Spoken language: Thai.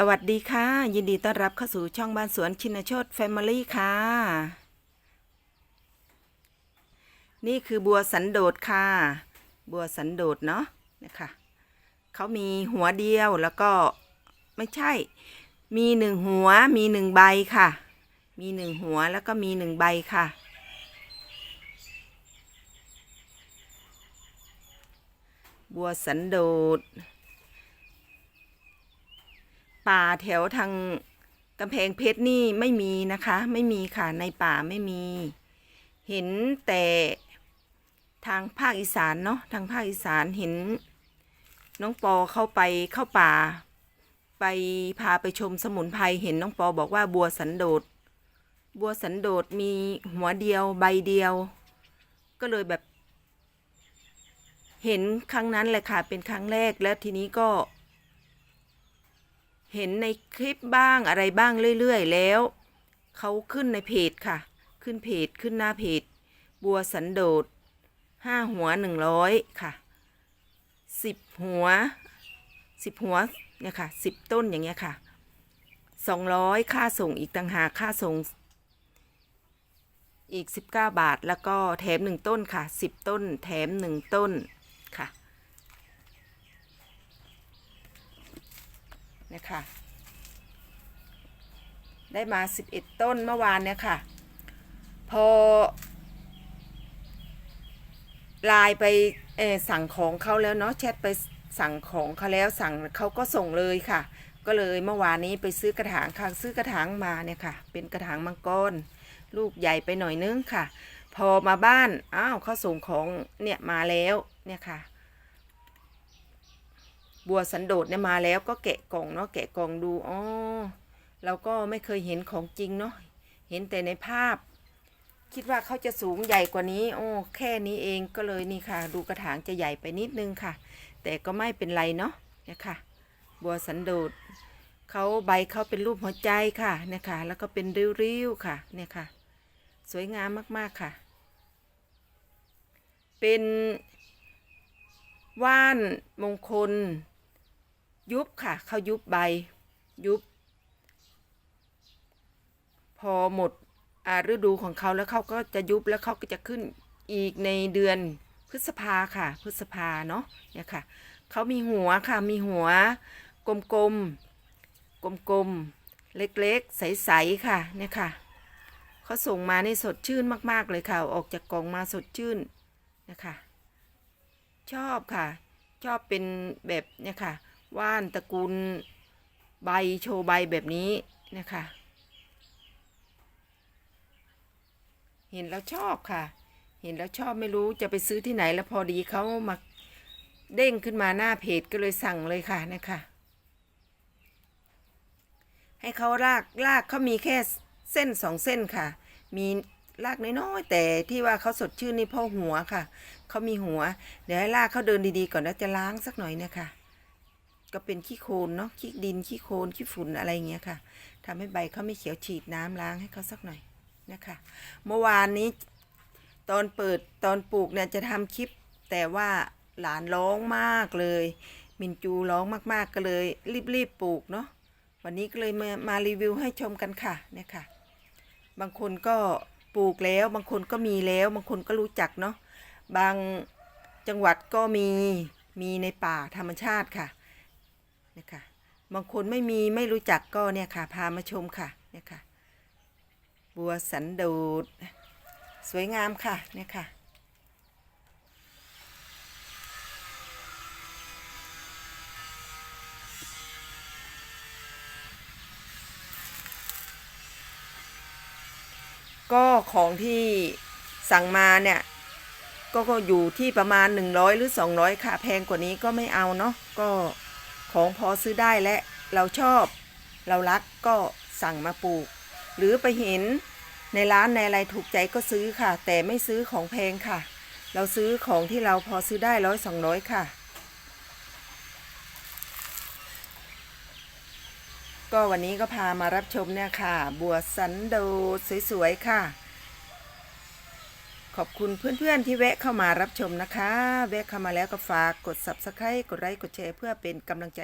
สวัสดีค่ะ ยินดีต้อนรับเข้าสู่ช่องบ้านสวนชินโชตแฟมิลี่ค่ะ นี่คือบัวสันโดษค่ะ บัวสันโดษเนาะนะคะเขามีหัวเดียวแล้วก็ไม่ใช่ มีหนึ่งหัวมีหนึ่งใบค่ะ มีหนึ่งหัวแล้วก็มีหนึ่งใบค่ะ บัวสันโดษ ป่าแถวทางกำแพงเพชรนี่ไม่มีนะคะ ไม่มีค่ะในป่าไม่มี เห็นแต่ทางภาคอีสานเนาะทางภาคอีสานเห็น น้องปอเข้าไปเข้าป่า ไปพาไปชมสมุนไพรเห็นน้องปอบอกว่าบัวสันโดษบัวสันโดษมีหัวเดียวใบเดียว ก็เลยแบบ เห็นครั้งนั้นแหละค่ะเป็นครั้งแรกแล้วทีนี้ก็ เห็นในคลิปบ้างอะไรบ้างเรื่อยๆ แล้วเขาขึ้นในเพจค่ะ ขึ้นเพจขึ้นหน้าเพจ บัวสันโดษห้าหัวหนึ่งร้อยค่ะสิบหัวสิบหัวเนี่ยค่ะสิบต้นอย่างเงี้ยค่ะสองร้อยค่าส่งอีกต่างหากค่าส่งอีกสิบเก้าบาท แล้วก็แถมหนึ่งต้นค่ะสิบต้น แถมหนึ่งต้นค่ะ นี่ยค่ะได้มา 11 ต้นเมื่อวานเนี่ยค่ะ พอไลน์ไปสั่งของเขาแล้วเนาะแชทไปสั่งของเขาแล้วสั่งเขาก็ส่งเลยค่ะ ก็เลยเมื่อวานนี้ไปซื้อกระถางค่ะซื้อกระถางมาเนี่ยค่ะ เป็นกระถางมังกรลูกใหญ่ไปหน่อยนึงค่ะ พอมาบ้านอ้าวเขาส่งของเนี่ยมาแล้วเนี่ยค่ะ บัวสันโดษเนี่ยมาแล้วก็แกะกล่องเนาะแกะกล่องดูอ๋อเราก็ไม่เคยเห็นของจริงเนาะเห็นแต่ในภาพ คิดว่าเขาจะสูงใหญ่กว่านี้ โอ้แค่นี้เองก็เลยนี่ค่ะ ดูกระถางจะใหญ่ไปนิดนึงค่ะ แต่ก็ไม่เป็นไรเนาะเนี่ยค่ะ บัวสันโดษเขาใบเขาเป็นรูปหัวใจค่ะเนี่ยค่ะ แล้วก็เป็นริ้วๆค่ะ เนี่ยค่ะ สวยงามมากๆค่ะ เป็นว่านมงคล ยุบค่ะ เขายุบใบ ยุบ พอหมดฤดูของเขาแล้วเขาก็จะยุบแล้วเขาก็จะขึ้นอีกในเดือนพฤษภาค่ะ พฤษภาเนาะเนี่ยค่ะเขามีหัวค่ะมีหัว กลมกลมกลมกลมๆเล็กๆ ใสๆค่ะเนี่ยค่ะเขาส่งมาในสดชื่นมากๆเลยค่ะ ออกจากกล่องมาสดชื่นนะคะชอบค่ะ ชอบเป็นแบบเนี่ยค่ะ ว่านตระกูลใบโชว์ใบแบบนี้นะคะ เห็นแล้วชอบค่ะ เห็นแล้วชอบไม่รู้จะไปซื้อที่ไหนแล้วพอดีเขามาเด้งขึ้นมาหน้าเพจก็เลยสั่งเลยค่ะนะคะ ให้เขาลากลากเขามีแค่เส้นสองเส้นค่ะ มีลากน้อยๆแต่ที่ว่าเขาสดชื่นนี่เพราะหัวค่ะ เขามีหัว เดี๋ยวให้ลากเขาเดินดีๆก่อนแล้วจะล้างสักหน่อยนะคะ ก็เป็นขี้โคลนเนาะขี้ดินขี้โคลนขี้ฝุ่นอะไรอย่างเงี้ยค่ะทำให้ใบเขาไม่เขียวฉีดน้ำล้างให้เขาสักหน่อยนะคะ เมื่อวานนี้ตอนเปิดตอนปลูกเนี่ยจะทำคลิป แต่ว่าหลานร้องมากเลย มินจูร้องมากๆก็เลยรีบๆปลูกเนาะวันนี้ก็เลยมามารีวิวให้ชมกันค่ะเนี่ยค่ะ บางคนก็ปลูกแล้ว บางคนก็มีแล้ว บางคนก็รู้จักเนาะบางจังหวัดก็มีมีในป่าธรรมชาติค่ะ เนี่ยค่ะ บางคนไม่มีไม่รู้จักก็เนี่ยค่ะ พามาชมค่ะเนี่ยค่ะ บัวสันโดษสวยงามค่ะเนี่ยค่ะก็ของที่สั่งมาเนี่ยก็ก็อยู่ที่ประมาณ 100 หรือ 200 ค่ะ แพงกว่านี้ก็ไม่เอาเนาะก็ ของพอซื้อได้และเราชอบ เรารักก็สั่งมาปลูก หรือไปเห็นในร้านในอะไรถูกใจก็ซื้อค่ะ แต่ไม่ซื้อของแพงค่ะ เราซื้อของที่เราพอซื้อได้ร้อยสองร้อยค่ะ ก็วันนี้ก็พามารับชมเนี่ยค่ะ บัวสันโดสวยๆค่ะ ขอบคุณเพื่อนๆที่แวะเข้ามารับชมนะคะ แวะเข้ามาแล้วก็ฝากกด subscribe กดไลค์กดแชร์เพื่อเป็นกำลังใจ